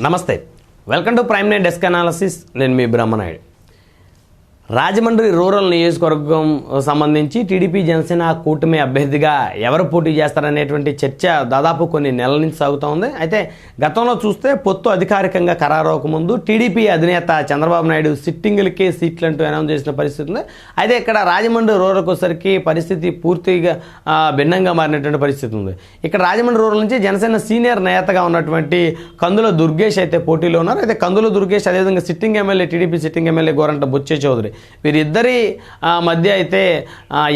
నమస్తే. Welcome to prime nine desk analysis. నేను మీ బ్రహ్మనాయుడు. రాజమండ్రి రూరల్ నియోజకవర్గం సంబంధించి టీడీపీ జనసేన కూటమి అభ్యర్థిగా ఎవరు పోటీ చేస్తారనేటువంటి చర్చ దాదాపు కొన్ని నెలల నుంచి సాగుతూ ఉంది. అయితే గతంలో చూస్తే పొత్తు అధికారికంగా ఖరారవకముందు టీడీపీ అధినేత చంద్రబాబు నాయుడు సిట్టింగులకే సీట్లు అంటూ అనౌన్స్ చేసిన పరిస్థితి ఉంది. అయితే ఇక్కడ రాజమండ్రి రూరల్కి వచ్చేసరికి పరిస్థితి పూర్తిగా భిన్నంగా మారినటువంటి పరిస్థితి ఉంది. ఇక్కడ రాజమండ్రి రూరల్ నుంచి జనసేన సీనియర్ నేతగా ఉన్నటువంటి కందుల దుర్గేష్ అయితే పోటీలో ఉన్నారు. అయితే కందుల దుర్గేష్ అదేవిధంగా sitting MLA TDP sitting MLA Gorantla Butchaiah Chowdary. వీరిద్దరి ఆ, మధ్య అయితే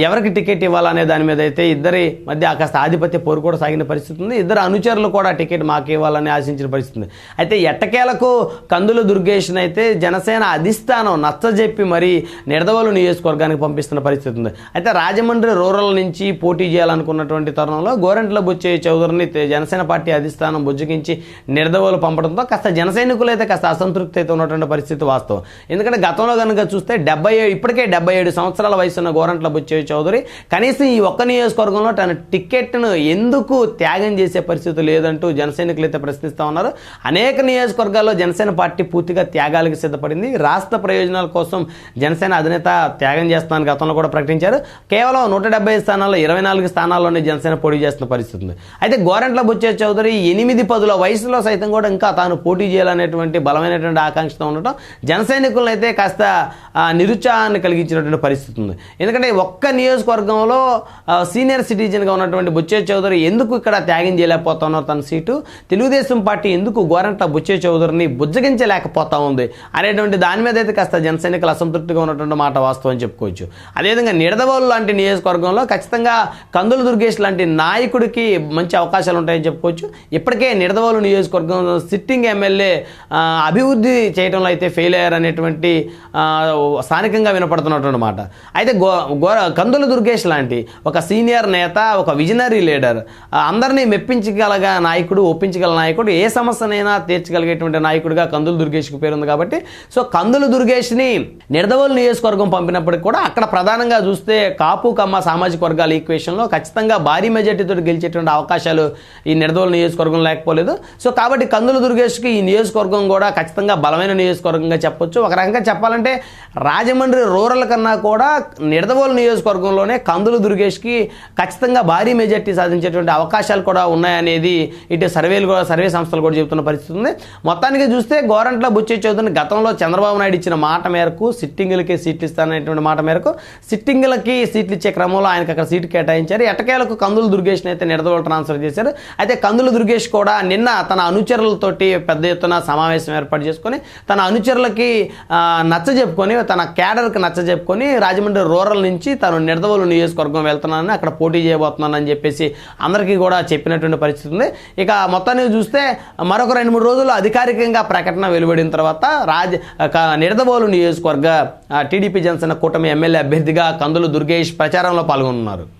ఎవరికి టికెట్ ఇవ్వాలనే దాని మీద అయితే ఇద్దరి మధ్య కాస్త ఆధిపత్య పోరు కూడా సాగిన పరిస్థితి ఉంది. ఇద్దరు అనుచరులు కూడా టికెట్ మాకు ఇవ్వాలని ఆశించిన పరిస్థితి ఉంది. అయితే ఎట్టకేలకు కందుల దుర్గేష్ని అయితే జనసేన అధిష్టానం నచ్చజెప్పి మరి నిడదవోలు నియోజకవర్గానికి పంపిస్తున్న పరిస్థితి ఉంది. అయితే రాజమండ్రి రూరల్ నుంచి పోటీ చేయాలనుకున్నటువంటి తరుణంలో గోరెంట్ల బుచ్చే చౌదరిని జనసేన పార్టీ అధిష్టానం బుజ్జగించి నిడదవోలు పంపడంతో కాస్త జన సైనికులు అయితే కాస్త అసంతృప్తి అయితే ఉన్నటువంటి పరిస్థితి వాస్తవం. ఎందుకంటే గతంలో కనుక చూస్తే డెబ్బై ఏడు ఇప్పటికే డెబ్బై ఏడు సంవత్సరాల వయసు ఉన్న గోరంట్ల బుచ్చే చౌదరి కనీసం ఈ ఒక్క నియోజకవర్గంలో తన టికెట్ను ఎందుకు త్యాగం చేసే పరిస్థితి లేదంటూ జనసైనికులు అయితే ప్రశ్నిస్తూ ఉన్నారు. అనేక నియోజకవర్గాల్లో జనసేన పార్టీ పూర్తిగా త్యాగాలకు సిద్ధపడింది. రాష్ట్ర ప్రయోజనాల కోసం జనసేన అధినేత త్యాగం చేస్తానని గతంలో కూడా ప్రకటించారు. కేవలం నూట డెబ్బై స్థానాల్లో ఇరవై నాలుగు స్థానాల్లోనే జనసేన పోటీ చేస్తున్న పరిస్థితి ఉంది. అయితే గోరంట్ల బుచ్చే చౌదరి ఎనిమిది పదుల వయసులో సైతం కూడా ఇంకా తాను పోటీ చేయాలనేటువంటి బలమైనటువంటి ఆకాంక్షతో ఉండటం జనసైనికులను అయితే కాస్త నిరుత్సాహాన్ని కలిగించినటువంటి పరిస్థితి ఉంది. ఎందుకంటే ఒక్క నియోజకవర్గంలో సీనియర్ సిటిజన్గా ఉన్నటువంటి బుచ్చే చౌదరి ఎందుకు ఇక్కడ త్యాగం చేయలేకపోతున్నారు తన సీటు? తెలుగుదేశం పార్టీ ఎందుకు గోరంట బుచ్చే చౌదరిని బుజ్జగించలేకపోతా ఉంది? అనేటువంటి దాని మీద అయితే కాస్త జనసైనికులు అసంతృప్తిగా ఉన్నటువంటి మాట వాస్తవం అని చెప్పుకోవచ్చు. అదేవిధంగా నిడదవోలు లాంటి నియోజకవర్గంలో ఖచ్చితంగా కందుల దుర్గేష్ లాంటి నాయకుడికి మంచి అవకాశాలు ఉంటాయని చెప్పుకోవచ్చు. ఇప్పటికే నిడదవోలు నియోజకవర్గం సిట్టింగ్ ఎమ్మెల్యే అభివృద్ధి చేయడంలో అయితే ఫెయిల్ అయ్యారు అనేటువంటి స్థానికంగా వినపడుతున్నటువంటి మాట. అయితే గో గో కందుల దుర్గేష్ లాంటి ఒక సీనియర్ నేత ఒక విజనరీ లీడర్ అందరినీ మెప్పించగలగా నాయకుడు ఒప్పించగల నాయకుడు ఏ సమస్యనైనా తీర్చగలిగేటువంటి నాయకుడిగా కందుల దుర్గేష్కి పేరుంది కాబట్టి సో కందుల దుర్గేష్ని నిడదవోలు నియోజకవర్గం పంపినప్పటికి కూడా అక్కడ ప్రధానంగా చూస్తే కాపు కమ్మ సామాజిక వర్గాల ఈక్వేషన్లో ఖచ్చితంగా భారీ మెజార్టీతో గెలిచేటువంటి అవకాశాలు ఈ నిడదవోలు నియోజకవర్గం లేకపోలేదు. సో కాబట్టి కందుల దుర్గేష్కి ఈ నియోజకవర్గం కూడా ఖచ్చితంగా బలమైన నియోజకవర్గంగా చెప్పొచ్చు. ఒక రకంగా చెప్పాలంటే రాజమండ్రి రూరల్ కన్నా కూడా నిడదవోలు నియోజకవర్గంలోనే కందుల దుర్గేష్కి ఖచ్చితంగా భారీ మెజార్టీ సాధించేటువంటి అవకాశాలు కూడా ఉన్నాయనేది ఇటు సర్వేలు కూడా సర్వే సంస్థలు కూడా చెబుతున్న పరిస్థితి ఉంది. మొత్తానికి చూస్తే గోరంట్ల బుచ్చి చౌదరిని గతంలో చంద్రబాబు నాయుడు ఇచ్చిన మాట మేరకు సిట్టింగులకి సీట్లు ఇస్తాననేటువంటి మాట మేరకు సిట్టింగులకి సీట్లు ఇచ్చే క్రమంలో ఆయనకు అక్కడ సీటు కేటాయించారు. ఎటకేలకు కందుల దుర్గేష్ని అయితే నిడదవోలు ట్రాన్స్ఫర్ చేశారు. అయితే కందుల దుర్గేష్ కూడా నిన్న తన అనుచరులతోటి పెద్ద ఎత్తున సమావేశం ఏర్పాటు చేసుకొని తన అనుచరులకి నచ్చజెప్పుకొని తన క్యాడర్కి నచ్చజెప్పుకొని రాజమండ్రి రూరల్ నుంచి తను నిడదవోలు నియోజకవర్గం వెళ్తున్నానని అక్కడ పోటీ చేయబోతున్నానని చెప్పేసి అందరికీ కూడా చెప్పినటువంటి పరిస్థితి ఉంది. ఇక మొత్తాన్ని చూస్తే మరొక రెండు మూడు రోజుల్లో అధికారికంగా ప్రకటన వెలువడిన తర్వాత రాజ నిడదవోలు నియోజకవర్గ టీడీపీ జనసేన కూటమి ఎమ్మెల్యే అభ్యర్థిగా కందులు దుర్గేష్ ప్రచారంలో పాల్గొన్నారు